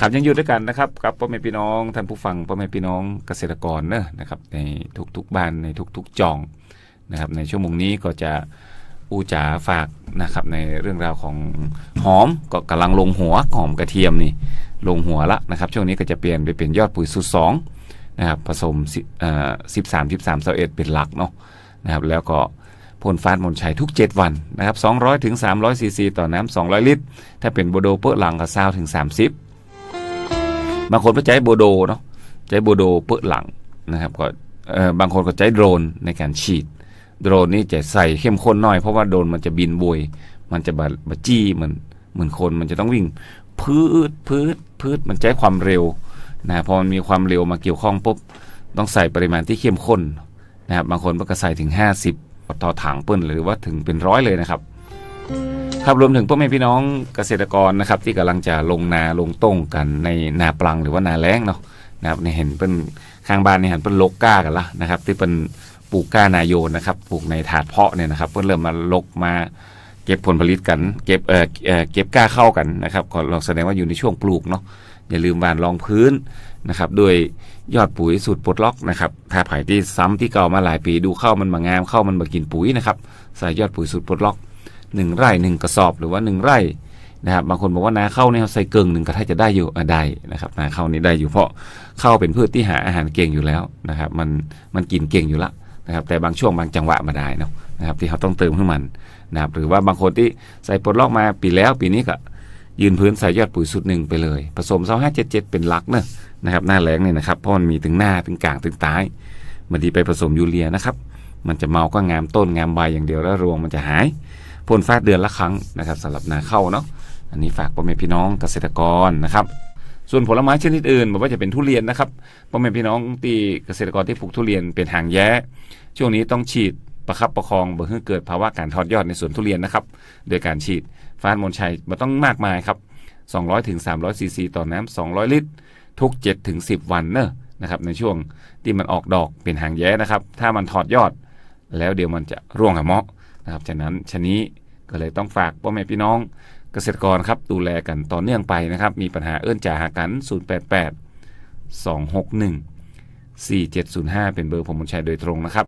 ครับยังอยู่ด้วยกันนะครับกับพ่อแม่พี่น้องท่านผู้ฟังพ่อแม่พี่น้องเกษตรกรเนอะนะครับในทุกๆบ้านในทุกๆจองนะครับในชั่วโมงนี้ก็จะอูจ๋าฝากนะครับในเรื่องราวของหอมก็กำลังลงหัวหอมกระเทียมนี่ลงหัวละนะครับช่วงนี้ก็จะเปลี่ยนไปเป็นยอดปุ๋ยสูตรสองนะครับผสมสิเอ่อสิบสามสิบสามเอ็ดเป็นหลักเนาะนะครับแล้วก็พ่นฟ้าดมนชัยทุก 7 วันนะครับ200ถึง300ซีซีต่อน้ำ200 ลิตร ถ้าเป็นโบโดเปอร์หลังก็ซาวถึง 30 บางคนก็ใช้โบโดเนาะใช้โบโดเปอหลังนะครับก็เอ่อบางคนก็ใช้โดรนในการฉีด โดรนนี่จะใส่เข้มข้นหน่อยเพราะว่าโดรนมันจะบินบวยมันจะบาบาจี้เหมือนเหมือนคนมันจะต้องวิ่งพืดพืดพืดมันใช้ความเร็วนะพอมันมีความเร็วมาเกี่ยวข้องปุ๊บต้องใส่ปริมาณที่เข้มข้นนะครับบางคนก็ใส่ถึง 50 ต่อถังเปิ้นหรือว่าถึงเป็นร้อยเลยนะครับ ครับรวมถึงพ่อแม่พี่น้องเกษตรกรนะครับ ที่กำลังจะลงนาลงต้งกันในนาปลังหรือว่านาแล้งเนาะนะครับในเห็นเป็นข้างบ้านนี่เห็นเป็นลกก้ากันละนะครับ ที่เป็นปลูกก้านาโยนนะครับปลูกในถาดเพาะเนี่ยนะครับเพิ่นเริ่มมาลกมาเก็บผลผลิตกันเก็บเอ่อเออเก็บก้าเข้ากันนะครับก็ลองแสดงว่าอยู่ในช่วงปลูกเนาะอย่าลืมหวานรองพื้นนะครับด้วยยอดปุ๋ยสูตรปลดล็อกนะครับถ้าไผ่ที่ซ้ำที่เก่ามาหลายปีดูเข้ามันมางามเข้ามันมากินปุ๋ยนะครับใส่ยอดปุ๋ยสูตรปลดล็อก หนึ่งไร่หนึ่งกระสอบหรือว่าหนึ่งไร่นะครับบางคนบอกว่านาข้าวเนี่ยใส่เกิงหนึ่งก็ถ้าจะได้อยู่อะได้นะครับนาข้าวนี้ได้อยู่เพราะข้าวเป็นพืชที่หาอาหารเก่งอยู่แล้วนะครับมันมันกินเก่งอยู่ละนะครับแต่บางช่วงบางจังหวะมาได้นะนะครับที่เขาต้องเติมให้มันนะครับหรือว่าบางคนที่ใส่ปลดล็อกมาปีแล้วปีนี้ก็ยืนพื้นใส่ยอดปุ๋ยสุดหนึ่งไปเลย ผสมเซาห้าเจ็ดเจ็ดเป็นหลักเนอะนะครับหน้าแรงเนี่ยนะครับเพราะมันมีถึงหน้าถึงกลางถึงท้ายมันดีไปผสมยูเรียนะครับ มันจะเมาก็งามต้นงามใบอย่างเดียวแล้วรวงมันจะหาย พ่นฟาเดือนละครั้งนะครับสำหรับนาข้าวเนาะอันนี้ฝากพ่อแม่พี่น้องเกษตรกรนะครับ ส่วนผลไม้ชนิดอื่นไม่ว่าจะเป็นทุเรียนนะครับพ่อแม่พี่น้องที่เกษตรกรที่ปลูกทุเรียนเป็นหางแย้ ช่วงนี้ต้องฉีดประคับประคองเพื่อเกิดภาวะการทอดยอดในสวนทุเรียนนะครับ โดยการฉีดฟ้าดมนชัยมันต้องมากมายครับ 200ถึง300ซีซีต่อน้ำ200 ลิตร ทุก7ถึง10 วันเนอะนะครับในช่วงที่มันออกดอกเป็นหางแย้นะครับ ถ้ามันถอดยอด แล้วเดี๋ยวมันจะร่วงหาเมาะนะครับฉะนั้นชะนี้ ก็เลยต้องฝากพ่อแม่พี่น้องเกษตรกรครับดูแลกันต่อเนื่องไปนะครับ มีปัญหาเอื้อนจ่าหากัน 088 261 4705 เป็นเบอร์ผมมนชัยโดยตรงนะครับ